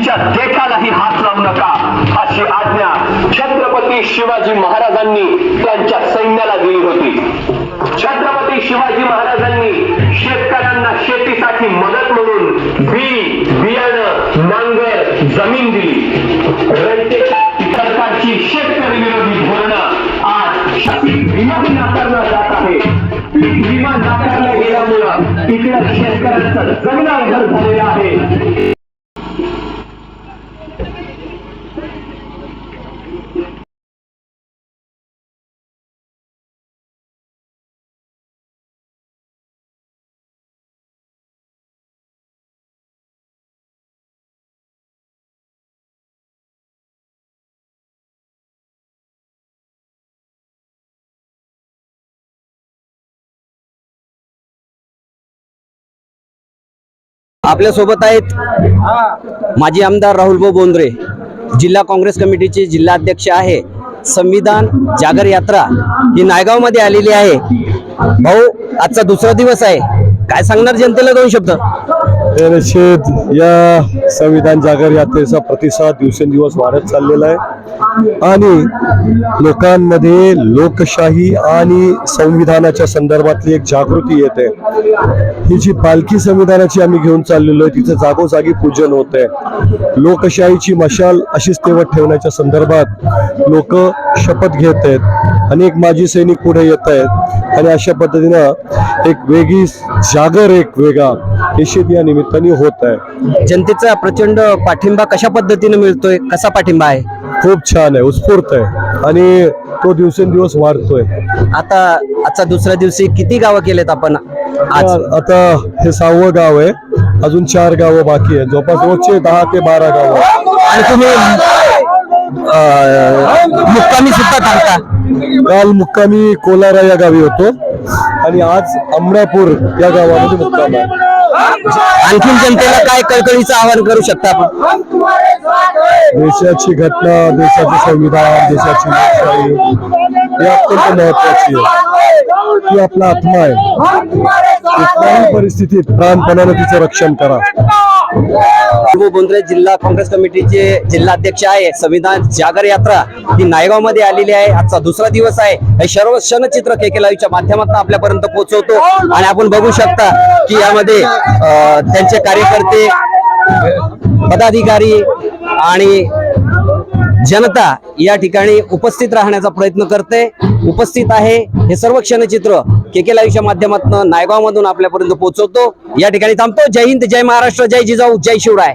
तिच्या देखालाही हात लावू नका. अशी आज्ञा छत्रपती शिवाजी महाराजांनी त्यांच्या सैन्याला दिली होती. छत्रपती शिवाजी महाराजांनी शेतकऱ्यांना शेतीसाठी मदत म्हणून बी बियाणं नांगर जमीन दिली. सरकारची शेतकरी विरोधी धोरणं आज विमा नाकारला जात आहे. पीक विमा नाकारला गेल्यामुळं तिकडं शेतकऱ्यांचं जगणं अवघड झालेलं आहे. आपल्यासोबत आहेत माजी आमदार राहुलभाऊ बोंद्रे. जिल्हा काँग्रेस कमिटीचे जिल्हाध्यक्ष आहे संविधान जागर यात्रा ही नायगावमध्ये आलेली आहे. भाऊ आजचा दुसरा दिवस आहे. काय सांगणार जनतेला दोन शब्द? हे निश्चित या संविधान जागर यात्रेचा प्रतिसाद दिवसेंदिवस वाढत चाललेला आहे. आणि लोकांमध्ये लोकशाही आणि संविधानाच्या संदर्भातली एक जागृती येते. ही जी पालखी संविधानाची आम्ही घेऊन चाललेलो आहे तिचं जागोजागी पूजन होत आहे. लोकशाहीची मशाल अशीच तेवत ठेवण्याच्या संदर्भात लोक शपथ घेत आहेत. अनेक माजी सैनिक पुढे येत आहेत. आणि अशा पद्धतीनं एक वेगळी जागर एक वेगळा निश्चित या निमित्ताने होत आहे. जनतेचा प्रचंड पाठिंबा कशा पद्धतीने मिळतोय? कसा पाठिंबा आहे? खूप छान आहे उत्स्फूर्त आहे. आणि तो दिवसेंदिवस वाढतोय. आता आजचा दुसऱ्या दिवशी किती गावं केलेत आपण? आज? आता हे सहावं गाव आहे. अजून चार गावं बाकी आहेत. जवळपास रोजचे दहा ते बारा गावं. आणि तुम्ही अं, मुक्कामी सुद्धा थांबता काल मुक्कामी कोलारा या गावी होतो. आणि आज अमरापूर या गावामध्ये मुक्काम आहे. आणखीन जनतेला काय कळकळीचं आवाहन करू शकता आपण? देशाची घटना देशाचे संविधान देशाची लोकशाही ही अत्यंत महत्वाची आहे. ती आपला आत्मा आहे. कुठल्याही परिस्थितीत प्राणपणाने तिचं रक्षण करा. बोंद्रे जिल्हा काँग्रेस कमिटीचे जिल्हाध्यक्ष आहे. संविधान जागर यात्रा ही नायगावमध्ये आलेली आहे. आजचा दुसरा दिवस आहे. हे सर्व क्षणचित्र के के लाईव्हच्या माध्यमातून आपल्यापर्यंत पोहोचवतो. आणि आपण बघू शकता की यामध्ये त्यांचे कार्यकर्ते पदाधिकारी आणि जनता या ठिकाणी उपस्थित राहण्याचा प्रयत्न करते. उपस्थित आहे. हे सर्व क्षणचित्र के के लाईव्हच्या माध्यमातून नायगावमधून आपल्यापर्यंत पोहोचवतो. या ठिकाणी थांबतो. जय हिंद जय महाराष्ट्र जय जिजाऊ जय शिवराय.